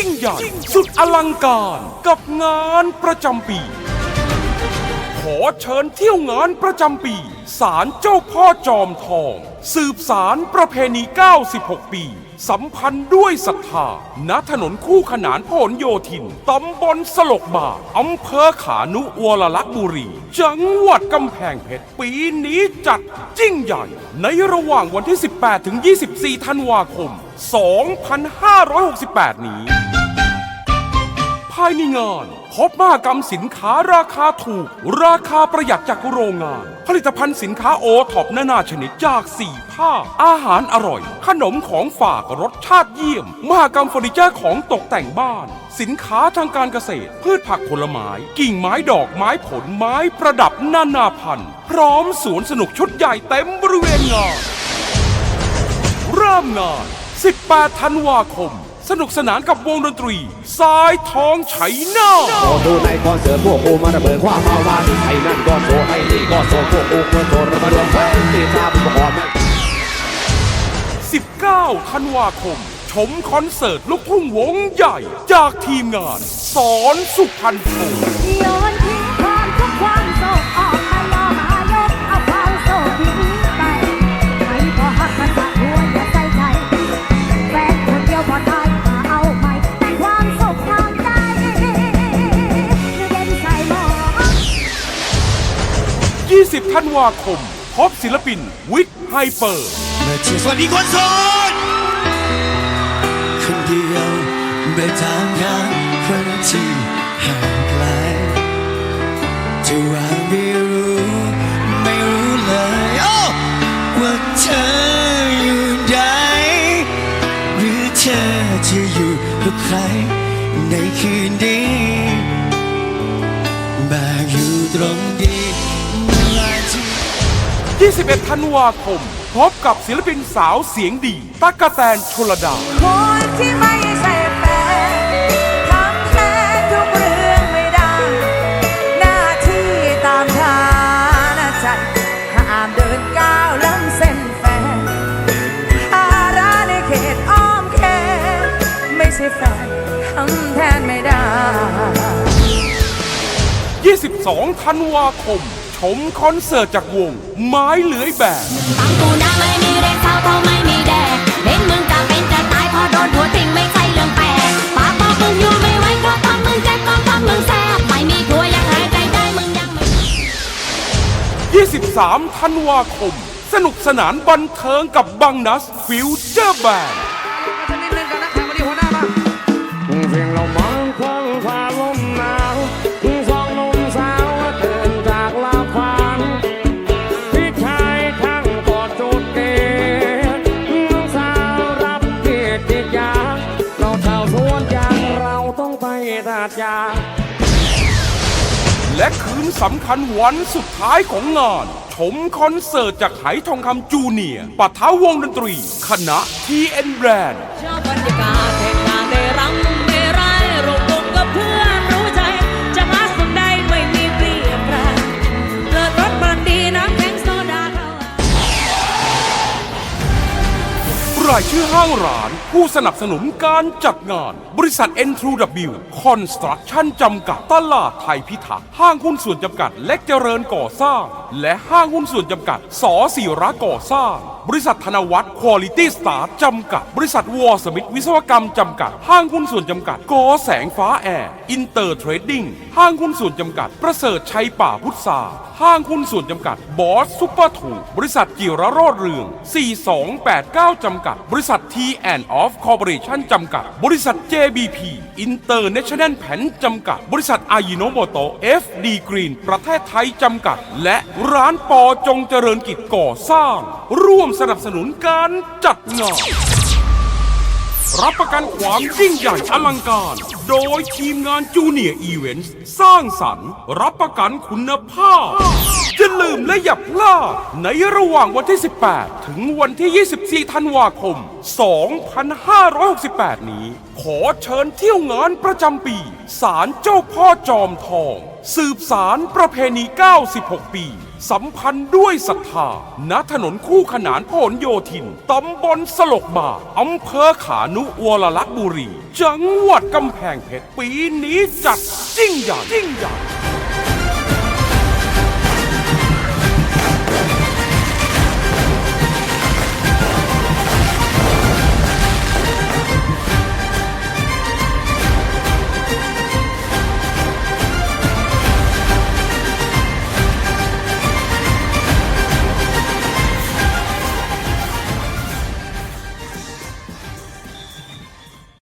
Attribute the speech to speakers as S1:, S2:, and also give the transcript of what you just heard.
S1: ยิ่งใหญ่สุดอลังการกับงานประจำปี ขอเชิญเที่ยวงานประจำปีศาลเจ้าพ่อจอมทอง สืบสารประเพณี 96 ปี สัมพันธ์ด้วยศรัทธาณถนนคู่ขนานพหลโยธิน ตำบลสลกบาอำเภอขานุวรลักษ์บุรี จังหวัดกำแพงเพชร ปีนี้จัดยิ่งใหญ่ ในระหว่างวันที่ 18 ถึง 24 ธันวาคม 2568 นี้ ภายในงาน พบมหกรรมสินค้าราคาถูก ราคาประหยัดจากโรงงาน ผลิตภัณฑ์สินค้าโอท็อปนานาชนิดจากสี่ภาคอาหารอร่อย ขนมของฝากรสชาติเยี่ยมมหกรรมเฟอร์นิเจอร์ของตกแต่งบ้าน สินค้าทางการเกษตร พืชผักผลไม้ กิ่งไม้ดอกไม้ผลไม้ประดับนานาพันธุ์ พร้อมสวนสนุกชุดใหญ่เต็มบริเวณงานเริ่มงาน 18 ธันวาคม สนุกสนานกับวงดนตรีสายทองไฉน้า
S2: โอดูในคอนเสิร์ตพวกกูมาระเบิดความเมามาไอ้นั่นก็โชว์ไอ้นี่ก็โชว์พวกกูเพื่อโชว์ระเบิดไฟตีตาผู้ประกอบไม่
S1: 19ธันวาคม ชมคอนเสิร์ตลูกทุ่งวงใหญ่ จากทีมงาน สอนสุพรรณโชว์ 20ธันวาคม พบศิลปินวิทไฮเปอร์
S3: สวัสดีคนโสดคนเดียวไม่ทางงานคนที่ห่างไกลจะว่าไม่รู้ ไม่รู้เลยโอ้ว่าเธออยู่ไหนหรือเธอจะอยู่กับใครในคืนนี้บาอยู่ตรงนี้
S1: 21 ธันวาคม พบกับศิลปินสาวเสียงดี ตั๊กกะแตนชลดา
S4: คนที่ไม่ใช่แฟนทำแทนทุกเรื่องไม่ได้ หน้าที่ตามฐานะใจห้ามเดินก้าวล้ำเส้นแฟนภาระในเขตอ้อมแขนไม่ใช่แฟนทำแทนไม่ได้
S1: 22 ธันวาคม ชมคอนเสิร์ตจากวง ไม้เลื้อยแบบ
S5: บางกูนะไม่มีแรงเศร้าเพราะไม่มีแดดเล่นมึงจะเป็นจะตายพอโดนผัวทิ้งไม่ใช่เรื่องแปลกปากบอกมึงอยู่ไม่ไหวก็ทำมึงเจ็บก็ทำมึงแสบไม่มีผัวยังหายใจได้มึงยังไม่
S1: 23 ธันวาคม สนุกสนานบันเทิงกับบังนัสฟิวเจอร์แบน
S2: เราต้องไปตัดยา
S1: และคืนสำคัญวันสุดท้ายของงาน ชมคอนเสิร์ตจากไหทองคำจูเนียร์ปะท้าวงดนตรี คณะ TN Brand
S5: ชอบบรรยากาศาย
S1: ชื่อห้างร้าน ผู้สนับสนุนการจัดงาน บริษัท N2W Construction จำกัด ตลาดไทยพิทักษ์ ห้างหุ้นส่วนจำกัด เล็กเจริญก่อสร้าง และห้างหุ้นส่วนจำกัดสอศิระก่อสร้าง บริษัทธนวัฒน์คุณ i t y Star จำกัด บริษัทวอสมิธวิศวกรรมจำกัด ห้างหุ้นส่วนจำกัดกอแสงฟ้าแอร์ อินเตอร์เทรดดิ้ง ห้างหุ้นส่วนจำกัด ประเสริฐชัยป่าพุทราห้างหุ้นส่วนจำกัด บอสซุปเปอร์ถูบริษัทจิรโรดเรือง 4289 จำกัด บริษัท T and Off Corporation จำกัด บริษัท JBP International แนลแผนจำกัด บริษัทอายิโนโมโต FD Green ประเทศไทยจำกัด และร้านปอจงเจริญกิจก่อสร้าง ร่วมสนับสนุนการจัดงาน รับประกันความยิ่งใหญ่อลังการ โดยทีมงานจูเนียร์อีเวนต์สร้างสรรค์ รับประกันคุณภาพจะลืมและอย่าพลาดในระหว่างวันที่ 18 ถึงวันที่ 24 ธันวาคม 2568 นี้ ขอเชิญเที่ยวงานประจำปีศาลเจ้าพ่อจอมทอง สืบสารประเพณี 96 ปี สัมพันธ์ด้วยศรัทธา ณ ถนนคู่ขนานพหลโยธิน ตำบลสลกบาอำเภอขานุวรลักษณ์บุรี จังหวัดกำแพงเพชร ปีนี้จัดยิ่งใหญ่ยิ่งใหญ่